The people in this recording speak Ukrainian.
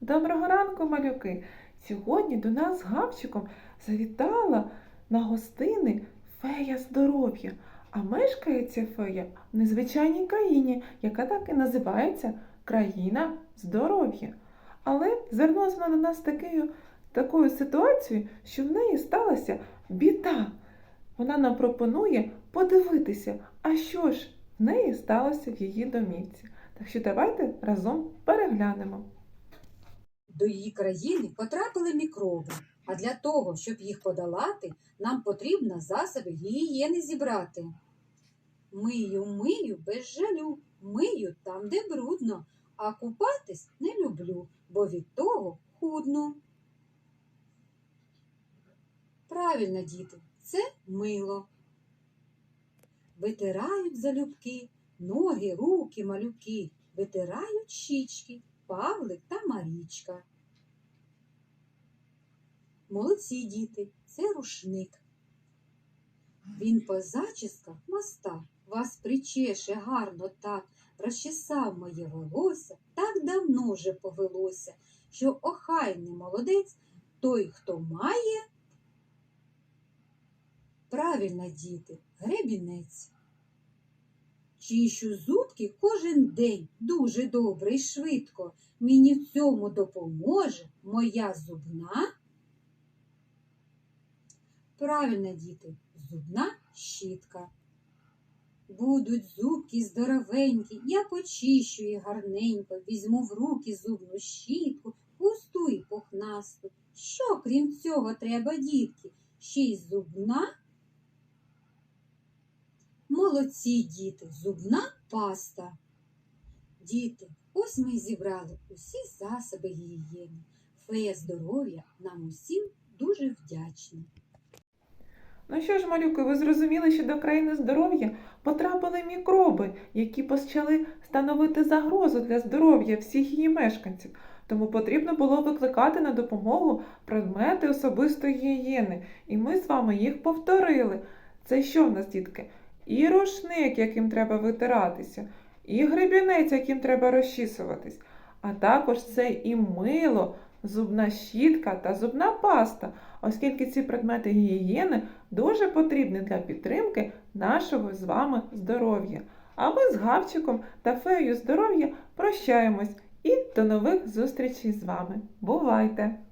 Доброго ранку, малюки! Сьогодні до нас з Гавчиком завітала на гостини фея здоров'я. А мешкає ця фея в незвичайній країні, яка так і називається країна здоров'я. Але звернулася вона до нас такою, такою ситуацією, що в неї сталася біда. Вона нам пропонує подивитися, а що ж в неї сталося в її домівці. Так що давайте разом переглянемо. До її країни потрапили мікроби, а для того, щоб їх подолати, нам потрібно засоби гігієни зібрати. Мию, мию без жалю, мию там, де брудно, а купатись не люблю, бо від того худну. Правильно, діти, це мило. Витирають залюбки, ноги, руки, малюки, витирають щічки, Павлик та Марічка. Молодці діти, це рушник. Він по зачісках моста вас причеше гарно так, розчесав моє волосся, так давно вже повелося, що охайний молодець той, хто має. Правильно, діти, гребінець. Чищу зубки кожен день дуже добре і швидко. Мені в цьому допоможе моя зубна. Правильно, діти, зубна щітка. Будуть зубки здоровенькі, я почищу їх гарненько, візьму в руки зубну щітку, густу і пухнасту. Що, крім цього, треба, дітки, ще й зубна? Молодці, діти, зубна паста. Діти, ось ми зібрали усі засоби гігієни. Фея здоров'я нам усім дуже вдячна. Ну що ж, малюки, ви зрозуміли, що до країни здоров'я потрапили мікроби, які почали становити загрозу для здоров'я всіх її мешканців. Тому потрібно було викликати на допомогу предмети особистої гігієни. І ми з вами їх повторили. Це що в нас, дітки? І рушник, яким треба витиратися, і гребінець, яким треба розчісуватись. А також це і мило, зубна щітка та зубна паста, оскільки ці предмети гігієни дуже потрібні для підтримки нашого з вами здоров'я. А ми з Гавчиком та феєю здоров'я прощаємось і до нових зустрічей з вами. Бувайте!